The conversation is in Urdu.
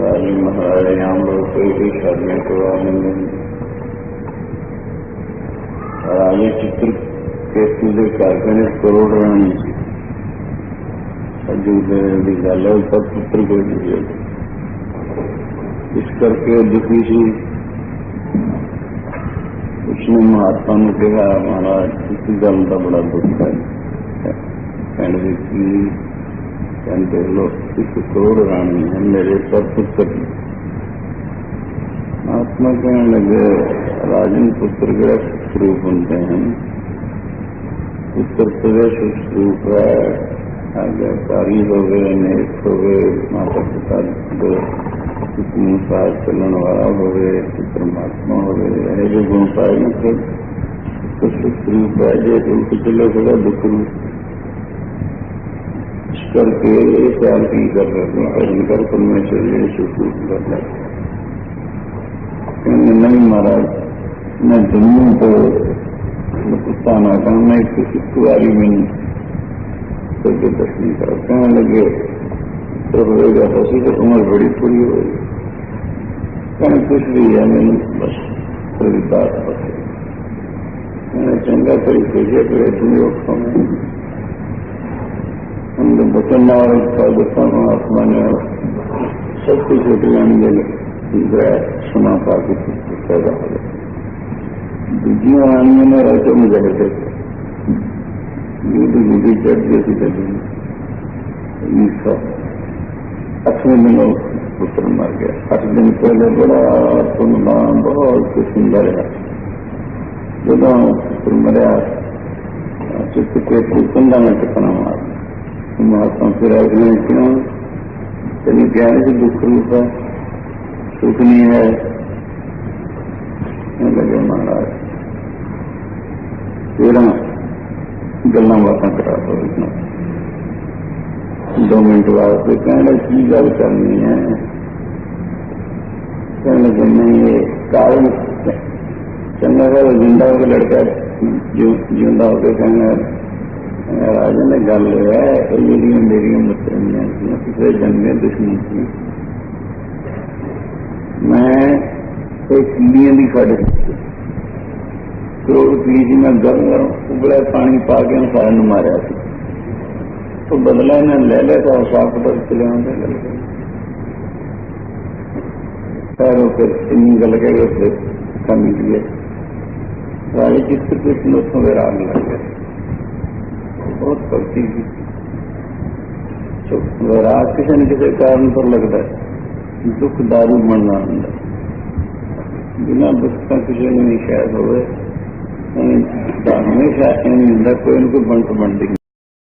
تعلیم ہمارے یہاں لوگ کوئی بھی شادیاں کروا نہیں اور چتر کے سیدھے کارخانے کروڑ رہے ہیں ودیالیہ پر چتر کو اس کر کے دکھی سی اس نے مہاتما نے کہا مہاراج اس گل کا بڑا دکھ ہے۔ دیکھ لو ایک کروڑ رانی ہے میرے ساتھ لگے، راجن پتر کے ہو گئے، نیک ہو گئے، ماتا پرساش کتنے سال چلن والا ہوگئے پرماتما ہوگئے یہ جو گنس آئے نا سروپ ہے جو تو چلو دک کر کے خیال کی کر رہے ہیں کر کرنا چاہیے شکر کرنا۔ چاہیے نہیں مہاراج، میں جموں کو ہندوستان آتا ہوں میں کسی کاری میں کر کے تشریح کرتے ہیں لگے، تو رہے گا بسی تو عمر بڑی پوری ہو گئی۔ کہیں کچھ بھی ہے میں بس تھوڑی بات میں نے چنگا طریقے سے دنیا اٹھاؤں ہم لوگ بچنا اور پاکستان آسمان سب کچھ ایک لائن گئے سنا پا کے پیدا ہو گیا دوجی آنے میں رہتے میں جگہ تھے یہ تو مجھے چڑھ جیسی چلی سب اپنے دنوں پتر مر گیا۔ آٹھ دن پہلے بڑا سنگام بہت سندر ہے۔ جب پتر مریا۔ چکے پتنڈا میں ٹکنا مار۔ پھر کیوں چلیے کہنے سے دکھ روپ ہے، سکھ نہیں ہے۔ لگے مہاراج تیرہ گلا باتیں کرا دو دو منٹ واسطے کہنے کی گل کرنی ہے؟ کہنے لگے، نہیں، یہ کال چنگا کا زندہ ہو کے لڑکا جیندہ ہو کے کہنا راجن گل یہ ہے میری مسلمیاں تھیں کسی جنگیں دشمن تھیں میں ایک کیڑیاں بھی کھڑ کروڑ کی جی میں گرم گرم ابڑا پانی پا کے سارے ماریا سی۔ تو بدلا انہیں لے لیا تھا صاف پتہ چلے آتے گل خیر پھر این گل کہہ گئے پھر کمی دیے راجے کس کس نسوں کے راگ لگ گئے پڑتی ہوئی راج کسی نہ کسی کارن پر لگتا ہے۔ دکھ دارو بننا ہوں بنا دکھ کا کسی نے نہیں شاید ہوئے۔ ہمیشہ کوئی نہ کوئی بنٹ بنتی۔